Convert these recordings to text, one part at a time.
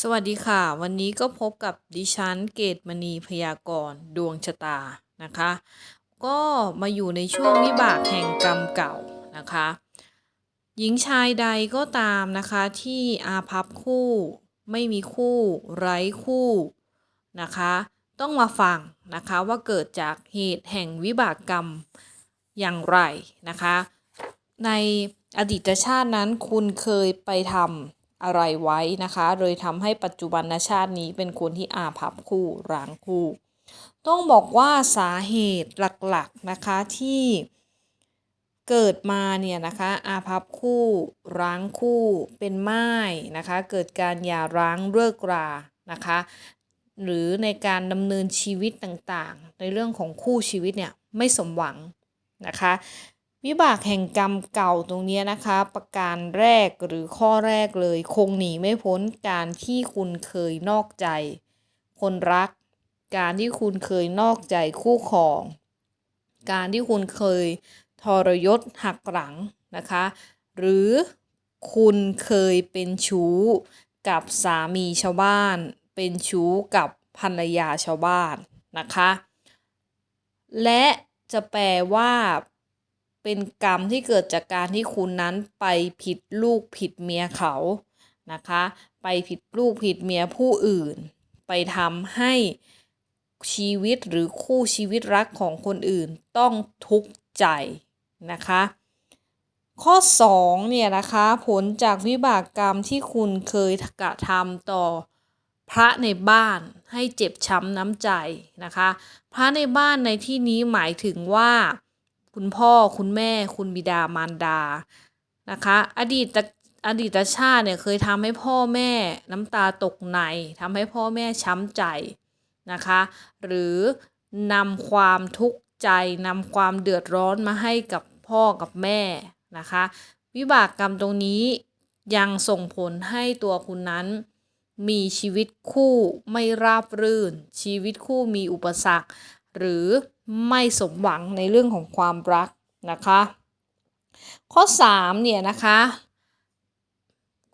สวัสดีค่ะ วันนี้ก็พบกับดิฉันเกตมณีพยากรณ์ดวงชะตานะคะ ก็มาอยู่ในช่วงวิบากแห่งกรรมเก่านะคะ หญิงชายใดก็ตามนะคะที่อาภัพคู่ ไม่มีคู่ไร้คู่นะคะ ต้องมาฟังนะคะว่าเกิดจากเหตุแห่งวิบากกรรมอย่างไรนะคะ ในอดีตชาตินั้นคุณเคยไปทำ อะไรไว้นะคะเลยทำให้ปัจจุบันชาตินี้เป็นคนที่อาภัพคู่ร้างคู่ ต้องบอกว่าสาเหตุหลักๆนะคะที่เกิดมาเนี่ยนะคะอาภัพคู่ร้างคู่เป็นไม้นะคะ เกิดการหย่าร้างเลิกรานะคะ หรือในการดำเนินชีวิตต่างๆ ในเรื่องของคู่ชีวิตเนี่ยไม่สมหวังนะคะ วิบากแห่งกรรมเก่าตรงนี้นะคะ ประการแรกหรือข้อแรกเลย คงหนีไม่พ้นการที่คุณเคยนอกใจ คนรัก การที่คุณเคยนอกใจคู่ครอง การที่คุณเคยทรยศหักหลังนะคะ หรือคุณเคยเป็นชู้กับสามีชาวบ้าน เป็นชู้กับภรรยาชาวบ้านนะคะ และจะแปลว่า เป็นกรรมที่เกิดจากการที่คุณนั้นไปผิดลูกผิดเมียเขานะคะ ไปผิดลูกผิดเมียผู้อื่น ไปทำให้ชีวิตหรือคู่ชีวิตรักของคนอื่นต้องทุกข์ใจนะคะ ข้อ2เนี่ยนะคะผลจากวิบากกรรมที่คุณเคยกระทำต่อพระในบ้านให้เจ็บช้ำน้ำใจนะคะ พระในบ้านในที่นี้หมายถึงว่า คุณพ่อคุณแม่ คุณบิดามารดานะคะ อดีตอดีตชาติเนี่ยเคยทำให้พ่อแม่น้ำตาตกในทำให้พ่อแม่ช้ำใจนะคะ หรือนำความทุกข์ใจนำความเดือดร้อนมาให้กับพ่อกับแม่นะคะ วิบากกรรมตรงนี้ยังส่งผลให้ตัวคุณนั้น มีชีวิตคู่ไม่ราบรื่น ชีวิตคู่มีอุปสรรค หรือ ไม่สมหวังในเรื่องของความรักนะคะ ข้อ3เนี่ยนะคะ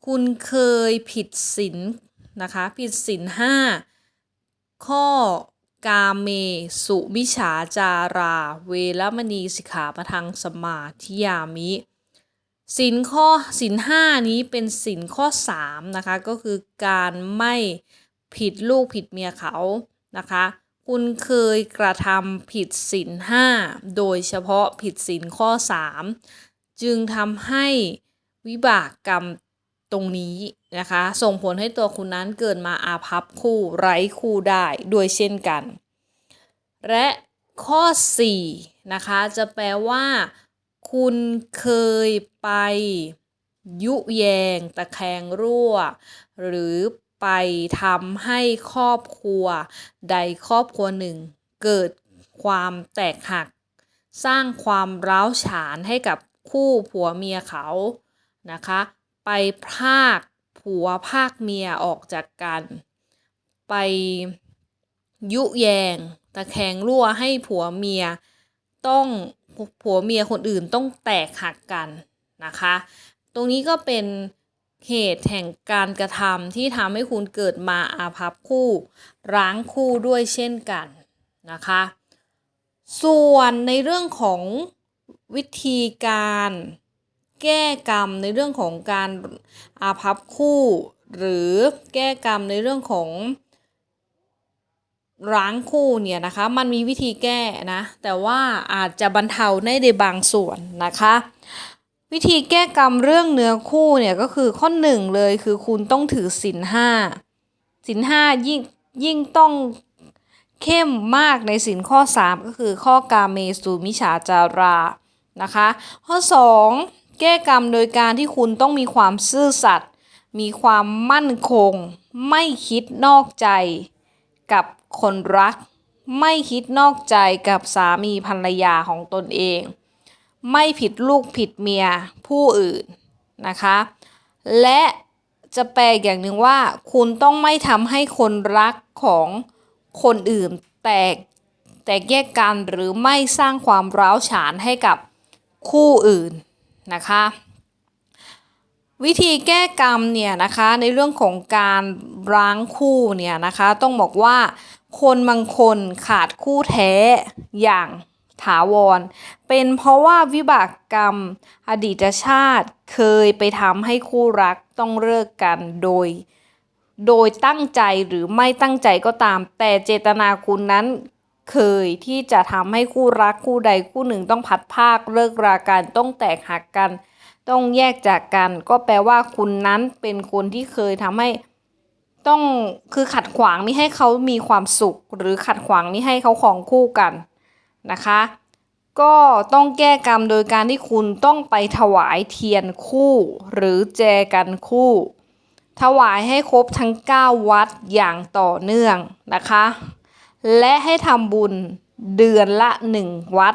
คุณเคยผิดศีลนะคะ ผิดศีลห้าข้อกาเมสุมิฉาจารา เวรมณีสิกขาปทังสมาธิยามิสินข้อสินห้านี้เป็นสินข้อ3นะคะก็คือการไม่ผิดลูกผิดเมียเขานะคะ คุณเคยกระทำผิดศีลห้าโดยเฉพาะผิดศีลข้อ 3 จึงทำให้วิบากกรรมตรงนี้นะคะ ส่งผลให้ตัวคุณนั้นเกิดมาอาภัพคู่ไร้คู่ได้ด้วยเช่นกัน และข้อ 4 นะคะ จะแปลว่า คุณเคยไปยุแยง ตะแคงรั่ว หรือ ไปทำให้ครอบครัว ใดครอบครัวหนึ่ง เกิดความแตกหัก สร้างความร้าวฉานให้กับคู่ผัวเมียเขานะคะ ไปพากผัวพากเมียออกจากกัน ไปยุแยงตะแคงรั่วให้ผัวเมียต้องผัวเมียคนอื่นต้องแตกหักกันนะคะ ตรงนี้ก็เป็น เหตุแห่งการกระทำที่ทำให้คุณเกิดมาอาภัพคู่ ร้างคู่ด้วยเช่นกันนะคะ ส่วนในเรื่องของวิธีการแก้กรรมในเรื่องของการอาภัพคู่ หรือแก้กรรมในเรื่องของร้างคู่เนี่ยนะคะ มันมีวิธีแก้นะ แต่ว่าอาจจะบรรเทาได้ในบางส่วนนะคะ วิธีแก้กรรมเรื่องเนื้อคู่เนี่ยก็คือข้อหนึ่งเลยคือคุณต้องถือศีลห้าศีลห้ายิ่งยิ่งต้องเข้มมากในศีลข้อ 3 ก็คือข้อกาเมสุมิฉาจารานะคะ ข้อ 2 แก้กรรมโดยการที่คุณต้องมีความซื่อสัตย์มีความมั่นคง ไม่คิดนอกใจกับคนรัก ไม่คิดนอกใจกับสามีภรรยาของตนเอง ไม่ผิดลูกผิดเมียผู้อื่นนะคะ และจะแปลอย่างหนึ่งว่า คุณต้องไม่ทำให้คนรักของคนอื่นแตกแตกแยกกันหรือไม่สร้างความร้าวฉานให้กับคู่อื่นนะคะ วิธีแก้กรรมเนี่ยนะคะในเรื่องของการร้างคู่เนี่ยนะคะ ต้องบอกว่าคนบางคนขาดคู่แท้อย่าง ถาวร เป็นเพราะว่าวิบากกรรม อดีตชาติเคยไปทำให้คู่รักต้องเลิกกันโดย โดยตั้งใจหรือไม่ตั้งใจก็ตาม แต่เจตนาคุณนั้นเคยที่จะทำให้คู่รักคู่ใดคู่หนึ่งต้องพัดภาคเลิกรากันต้องแตกหักกัน ต้องแยกจากกัน ก็แปลว่าคุณนั้นเป็นคนที่เคยทำให้ต้องคือขัดขวางไม่ให้เขามีความสุข หรือขัดขวางไม่ให้เขาของคู่กัน นะคะ ก็ต้องแก้กรรมโดยการที่คุณต้องไปถวายเทียนคู่ หรือแจกันคู่ ถวายให้ครบทั้ง 9 วัดอย่างต่อเนื่องนะคะ และให้ทำบุญเดือนละ 1 วัด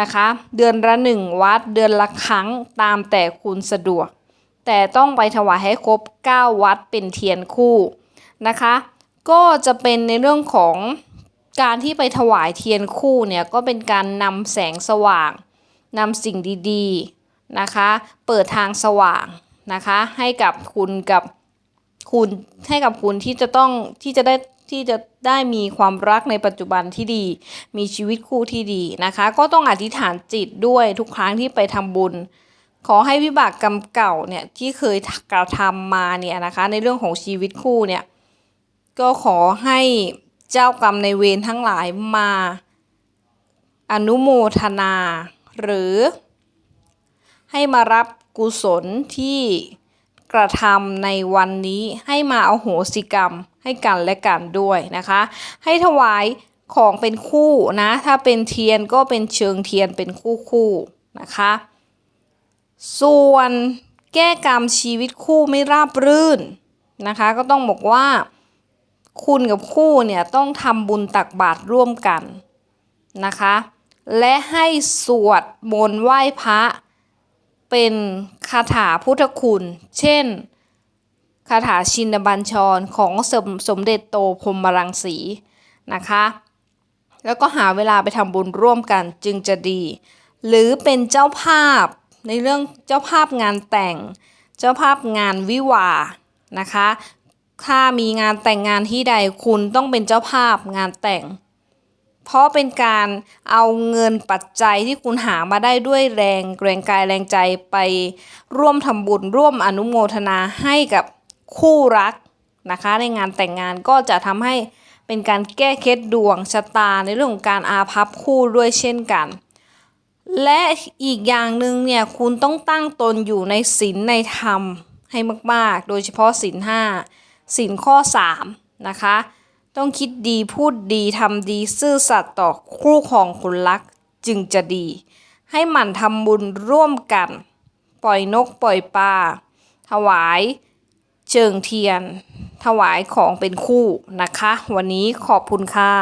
นะคะ เดือนละ 1 วัด เดือนละครั้งตามแต่คุณสะดวก แต่ต้องไปถวายให้ครบ 9 วัดเป็นเทียนคู่นะคะ ก็จะเป็นในเรื่องของ การที่ไปถวายเทียนคู่เนี่ยก็เป็นการนำแสงสว่างนำสิ่งดีๆนะคะ เปิดทางสว่างนะคะ ให้กับคุณกับคุณให้กับคุณที่จะต้องที่จะได้ที่จะได้มีความรักในปัจจุบันที่ดี มีชีวิตคู่ที่ดีนะคะ ก็ต้องอธิษฐานจิตด้วยทุกครั้งที่ไปทำบุญ ขอให้วิบากกรรมเก่าเนี่ยที่เคยกระทำมาเนี่ยนะคะ ในเรื่องของชีวิตคู่เนี่ยก็ขอให้ เจ้ากรรมในเวรทั้งหลายมา อนุโมทนา หรือ ให้มารับกุศลที่กระทำในวันนี้ให้มาเอาโหสิกรรมให้กันและกันด้วยนะคะ ให้ถวายของเป็นคู่นะ ถ้าเป็นเทียนก็เป็นเชิงเทียนเป็นคู่คู่นะคะ ส่วนแก้กรรมชีวิตคู่ไม่ราบรื่นนะคะ ก็ต้องบอกว่า คุณกับคู่เนี่ยต้องทำบุญตักบาตรร่วมกันนะคะ และให้สวดมนต์ไหว้พระ เป็นคาถาพุทธคุณ เช่น คาถาชินบัญชรของสมสมเด็จโตพรมรังสีนะคะ แล้วก็หาเวลาไปทำบุญร่วมกันจึงจะดี หรือเป็นเจ้าภาพในเรื่องเจ้าภาพงานแต่ง เจ้าภาพงานวิวานะคะ ถ้ามีงานแต่งงานที่ใดคุณต้องเป็นเจ้าภาพงานแต่ง เพราะเป็นการเอาเงินปัจจัยที่คุณหามาได้ด้วยแรงแรงกายแรงใจไปร่วมทำบุญร่วมอนุโมทนาให้กับคู่รักนะคะ ในงานแต่งงานก็จะทำให้เป็นการแก้เคล็ดดวงชะตาในเรื่องของการอาภัพคู่ด้วยเช่นกัน และอีกอย่างหนึ่งเนี่ยคุณต้องตั้งตนอยู่ในศีลในธรรมให้มาก ๆ โดยเฉพาะศีลห้า สินข้อ 3 นะคะ ต้องคิดดีพูดดีทำดีซื่อสัตย์ต่อคู่ของคนรักจึงจะดี ให้หมั่นทำบุญร่วมกัน ปล่อยนกปล่อยปลาถวายเชิงเทียน ถวายของเป็นคู่นะคะ วันนี้ขอบคุณค่ะ